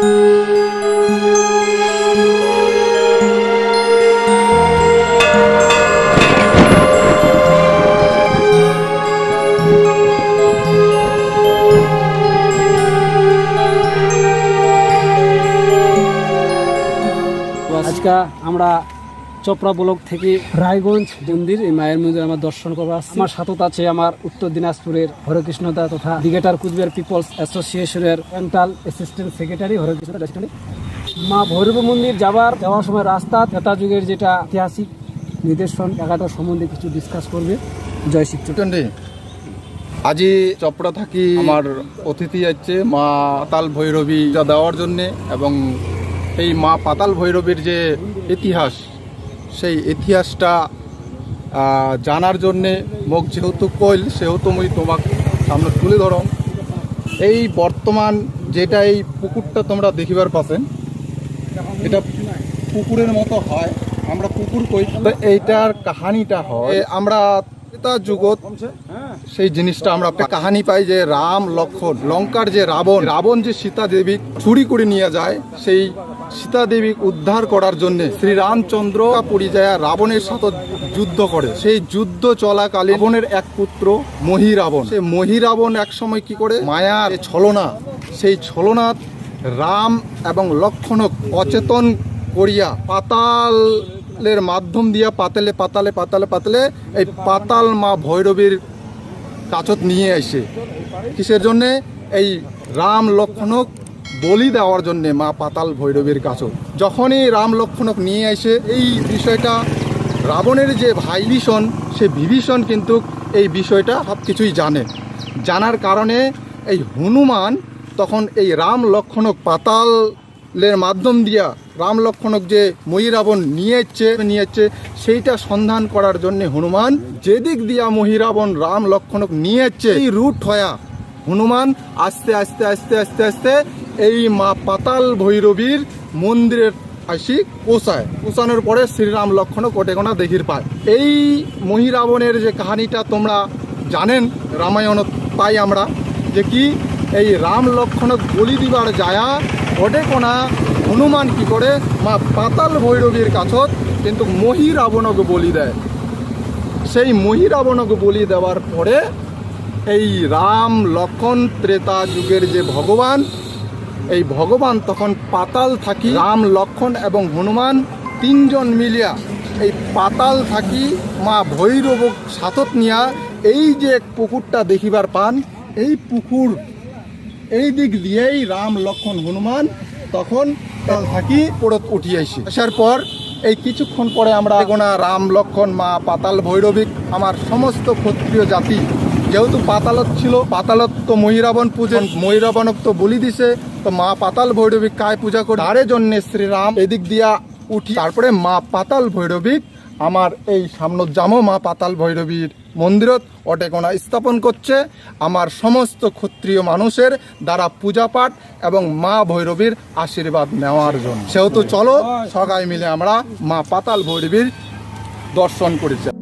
আজকে আমরা চোপড়া ব্লক থেকে রায়গঞ্জ মন্দির, এই মায়ের মন্দির আমার দর্শন করব আমার সাথে আছে আমার উত্তর দিনাজপুরের হরেকৃষ্ণ দা তথা দিগেটার কুচবিহার পিপলস অ্যাসোসিয়েশনের mental assistant secretary Harekrishna Maa Bhairab মন্দির যাবার, যাওয়ার সময় রাস্তা তেতা যুগের যেটা ঐতিহাসিক নিদর্শন জায়গাটা সম্বন্ধে কিছু ডিসকাস করবে। জয় শিব আজি চপড়া থাকি আমার অতিথি আছে মা পাতাল ভৈরবী যা দেওয়ার জন্যে এবং এই মা পাতাল ভৈরবীর যে ইতিহাস সেই ইতিহাসটা জানার জন্যে মোক যেহেতু কইল সেহেতু মুই তোমাক সামনে তুলে ধরম। এই বর্তমান যেটা এই পুকুরটা তোমরা দেখিবার পাচ্ছেন এটা পুকুরের মতো হয়। আমরা পুকুর কই তো এইটার কাহানিটা হয় আমরা ত্রেতা যুগত সেই জিনিসটা আমরা কাহানি পাই যে রাম লক্ষণ, লঙ্কার যে রাবণ রাবণ যে সীতা দেবী চুরি করে নিয়ে যায়, সেই সীতা দেবী উদ্ধার করার জন্য শ্রী রামচন্দ্র পুরী রাবণের সাথে যুদ্ধ করে। সেই যুদ্ধ চলাকালীন রাবণের এক পুত্র মহি রাবণ সেই মহি রাবণ এক সময় কি করে? মায়ার ছলনা। সেই ছলনাত রাম এবং লক্ষণক অচেতন করিয়া পাতালের মাধ্যম দিয়া পাতালে পাতালে পাতালে পাতালে এই পাতাল মা ভৈরবীর কাছত নিয়ে আসে কিসের জন্যে? এই রাম লক্ষণক বলি দেওয়ার জন্যে মা পাতাল ভৈরবীর কাছত। যখনই রাম লক্ষণক নিয়ে আসে এই বিষয়টা রাবণের যে ভাই ভীষণ সে বিভীষণ কিন্তু এই বিষয়টা সব কিছুই জানে। জানার কারণে এই হনুমান তখন এই রাম লক্ষণক পাতালের মাধ্যম দিয়া রাম লক্ষণক যে মহিরাবণ রাবণ নিয়ে এসছে নিয়ে এসছে সেইটা সন্ধান করার জন্য হনুমান যেদিক দিয়া মহিরাবণ রাম লক্ষণক নিয়ে এসছে এই রুট হয়া হনুমান আস্তে আস্তে আস্তে আস্তে আস্তে এই মা পাতাল ভৈরবীর মন্দিরের আসি পৌঁছায়। পৌঁছানোর পরে শ্রীরাম লক্ষণ কোটেগোনা দেখির পায়। এই মহিরাবণের যে কাহানিটা তোমরা জানেন, রামায়ণত পাই আমরা, যে কি এই রাম লক্ষণক বলি দিবার যায়া কোটেকোনা হনুমান কি করে, মা পাতাল ভৈরবীর কাছত কিন্তু মহি রাবণক বলি দেয়। সেই মহি রাবণক বলি দেওয়ার পরে এই রাম লক্ষণ ত্রেতা যুগের যে ভগবান, এই ভগবান তখন পাতাল থাকি, রাম লক্ষণ এবং হনুমান তিনজন মিলিয়া এই পাতাল থাকি মা ভৈরব সাতত নিয়া, এই যে পুকুরটা দেখিবার পান, এই পুকুর এই দিক দিয়েই রাম লক্ষণ হনুমান তখন থাকি পড়ত উঠি আইসি। আসার পর এই কিছুক্ষণ পরে আমরা গোনা রাম লক্ষণ মা, পাতাল, ভৈরবিক, আমার সমস্ত ক্ষত্রিয় জাতি, যেহেতু পাতালত ছিল, পাতালত তো মহিরাবণ পুজো মহিরাবণক তো বলি দিছে, তো মা পাতাল, ভৈরবিক কায় পূজা করে। তারে জন্যে শ্রীরাম এদিক দিয়া উঠি, তারপরে মা পাতাল, ভৈরবিক, আমার এই সামনত জামো মা পাতাল, ভৈরবীর মন্দিরত অটেকোনা স্থাপন করছে। আমার সমস্ত ক্ষত্রিয় মানুষের দ্বারা পূজা পাঠ এবং মা ভৈরবীর আশীর্বাদ নেওয়ার জন্য। সেহেতু চলো সবাই মিলে আমরা মা পাতাল ভৈরবীর দর্শন করেছি